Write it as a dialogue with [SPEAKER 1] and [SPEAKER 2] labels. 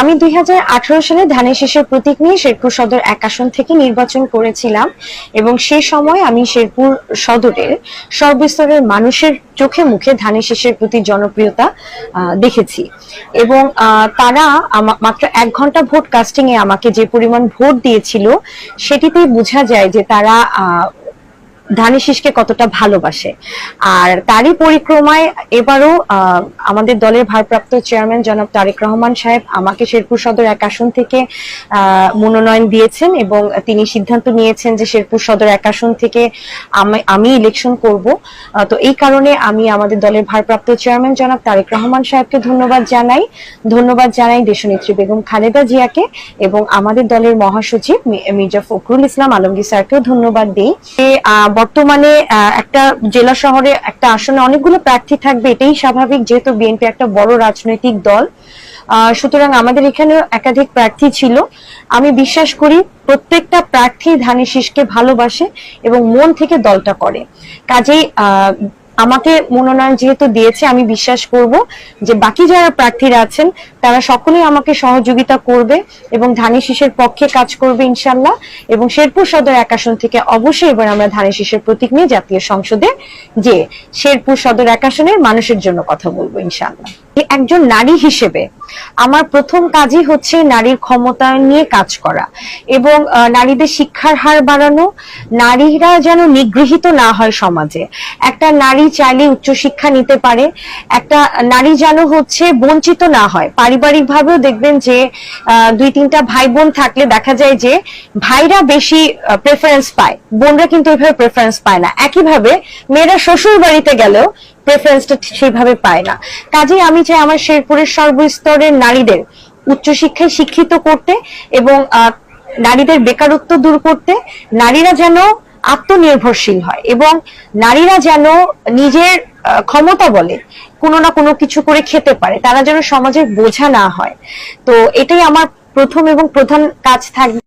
[SPEAKER 1] আমি দুই সালে ধানের শীষের প্রতীক নিয়ে শেরপুর সদর এক আসন থেকে নির্বাচন করেছিলাম এবং সে সময় আমি শেরপুর সদরের সর্বস্তরের মানুষের চোখে মুখে ধানের শীষের প্রতি জনপ্রিয়তা দেখেছি। এবং তারা মাত্র এক ঘণ্টা ভোট কাস্টিং এ আমাকে যে পরিমাণ ভোট দিয়েছিল, সেটিতেই বোঝা যায় যে তারা ধানের শীষকে কতটা ভালোবাসে। আর তারই পরিক্রমায় এবারও আমাদের দলের ভারপ্রাপ্ত চেয়ারম্যান জনাব তারেক রহমান সাহেব আমাকে শেরপুর সদর এক আসন থেকে মনোনয়ন দিয়েছেন এবং তিনি সিদ্ধান্ত নিয়েছেন যে শেরপুর সদর এক আসন থেকে আমি- ইলেকশন করব। তো এই কারণে আমি আমাদের দলের ভারপ্রাপ্ত চেয়ারম্যান জনাব তারেক রহমান সাহেবকে ধন্যবাদ জানাই। ধন্যবাদ জানাই দেশনেত্রী বেগম খালেদা জিয়াকে এবং আমাদের দলের মহাসচিব মির্জা ফখরুল ইসলাম আলমগীর স্যারকেও ধন্যবাদ দিই। বর্তমানে একটা জেলা শহরে একটা আসনে অনেকগুলো প্রার্থী থাকবে, এটাই স্বাভাবিক যেহেতু বিএনপি একটা বড় রাজনৈতিক দল। সুতরাং আমাদের এখানে একাধিক প্রার্থী ছিল। আমি বিশ্বাস করি প্রত্যেকটা প্রার্থী ধানের শীষকে ভালোবাসে এবং মন থেকে দলটা করে। কাজেই আমাকে মনোনয়ন যেহেতু দিয়েছে, আমি বিশ্বাস করব যে বাকি যারা প্রার্থীরা আছেন, তারা সকলেই আমাকে সহযোগিতা করবে এবং ধানের শীষের পক্ষে কাজ করবে ইনশাল্লাহ এবং শেরপুর সদর এক আসন থেকে অবশ্যই এবার আমরা ধানের শীষের প্রতীক নিয়ে জাতীয় সংসদে যে শেরপুর সদর এক আসনের মানুষের জন্য কথা বলব ইনশাল্লাহ একজন নারী হিসেবে। আমার প্রথম কাজই হচ্ছে নারীর ক্ষমতায়ন নিয়ে কাজ করা এবং নারীদের শিক্ষার হার বাড়ানো, নারীরা যেন নিগৃহীত না হয় সমাজে। একটা নারী চাইলে উচ্চশিক্ষা নিতে পারে, একটা নারী যেন হচ্ছে বঞ্চিত না হয়। পারিবারিক ভাবেও দেখবেন যে দুই তিনটা ভাই বোন থাকলে দেখা যায় যে, ভাইরা বেশি প্রেফারেন্স পায়। বোনরা কিন্তু এভাবে প্রেফারেন্স পায় না। একইভাবে মেয়েরা শ্বশুর বাড়িতে গেলেও প্রেফারেন্সটা সেভাবে পায় না। কাজেই আমি চাই আমার শেরপুরের সর্বস্তরের নারীদের উচ্চশিক্ষায় শিক্ষিত করতে এবং নারীদের বেকারত্ব দূর করতে নারীরা যেন আত্মনির্ভরশীল হয় এবং নারীরা যেন নিজের ক্ষমতা বলে কোনো না কোনো কিছু করে খেতে পারে, তারা যেন সমাজের বোঝা না হয়। তো এটাই আমার প্রথম এবং প্রধান কাজ থাকবে।